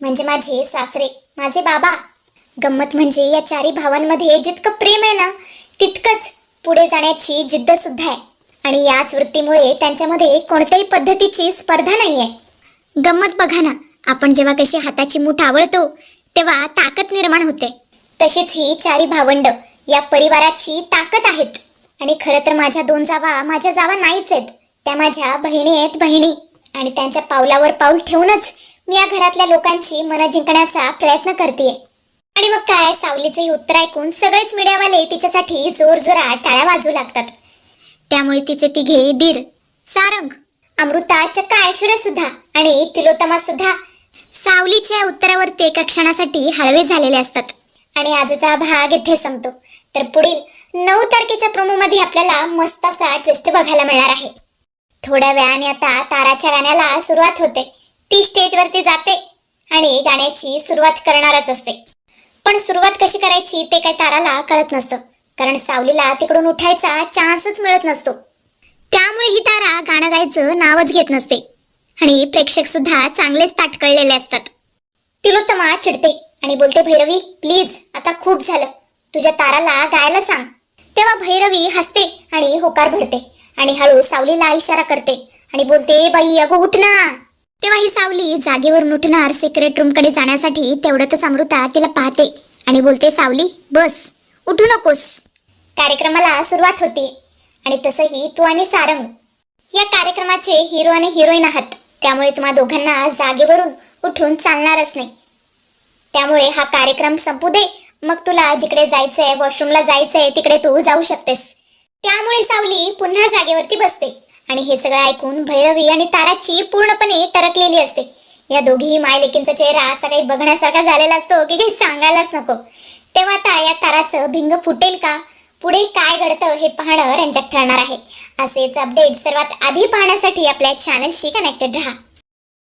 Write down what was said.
म्हणजे माझे सासरे माझे बाबा. गंमत म्हणजे या चारी भावांमध्ये जितकं प्रेम आहे ना तितकंच पुढे जाण्याची जिद्द सुद्धा आहे. आणि याच वृत्तीमुळे त्यांच्यामध्ये कोणत्याही पद्धतीची स्पर्धा नाही आहे गंमत बघा ना आपण जेव्हा कशी हाताची मूठ आवळतो तेव्हा ताकद निर्माण होते. तशीच ही चारी भावंड या परिवाराची ताकद आहेत. आणि खरं तर माझ्या दोन जावा माझ्या जावा नाहीच आहेत. त्या माझ्या बहिणी आहेत बहिणी. आणि त्यांच्या पावलावर पाऊल ठेवूनच मी या घरातल्या लोकांची मनं जिंकण्याचा प्रयत्न करते आणि मग काय? सावलीचे उत्तर ऐकून सगळेच मीडियावाले तिच्यासाठी जोरजोरात टाळ्या वाजू लागतात. त्यामुळे तिचे तिघे दीर सारंग अमृता चक्क ऐश्वर्या सुद्धा आणि तिलोत्तमा सुद्धा सावलीच्या उत्तरावरती एका क्षणासाठी हळवे झालेले असतात. आणि आजचा भाग इथे संपतो. तर पुढील नऊ तारखेच्या प्रोमोमध्ये आपल्याला मस्त असा ट्विस्ट बघायला मिळणार आहे. थोड्या वेळाने आता ताराच्या गाण्याला सुरुवात होते. ती स्टेजवरती जाते आणि गाण्याची सुरुवात करणारच असते. पण सुरुवात कशी करायची ते काय ताराला कळत नसतं. कारण सावलीला तिकडून उठायचा चान्सच मिळत नसतो. त्यामुळे ही तारा गाणं गायचं नावच घेत नसते. आणि प्रेक्षक सुद्धा चांगलेच ताटकळलेले असतात. तिलोत्तमा चिडते आणि बोलते भैरवी प्लीज आता खूप झालं. तुझ्या ताराला गायला सांग. तेव्हा भैरवी हसते आणि होकार भरते आणि हळू सावलीला इशारा करते आणि बोलते बाई अगो उठ ना. तेव्हा ही सावली जागेवरून उठणार सिक्रेट रूमकडे जाण्यासाठी तेवढ्यातच अमृता तिला पाहते आणि बोलते सावली बस उठू नकोस. कार्यक्रमाला सुरुवात होते आणि तसंही तू आणि सारंग या कार्यक्रमाचे हिरो आणि हिरोईन आहात. त्यामुळे तुम्हा दोघांना जागेवरून उठून चालणारच नाही. त्यामुळे हा कार्यक्रम संपू दे. मग तुला जिकडे जायचंय वॉशरूमला जायचंय तिकडे तू जाऊ शकतेस. त्यामुळे सावली पुन्हा जागेवरती बसते. आणि हे सगळं ऐकून भैरवी आणि ताराची पूर्णपणे टरकलेली असते. या दोघीही मायलेकींचा चेहरा असा काही बघण्यासारखा झालेला असतो की काही सांगायलाच नको. तेव्हा आता या ताराचं भिंग फुटेल का? पुढे काय घडतं हे पाहणं रंजक ठरणार आहे. असेच अपडेट सर्वात आधी पाहण्यासाठी आपल्या चॅनलशी कनेक्टेड राहा.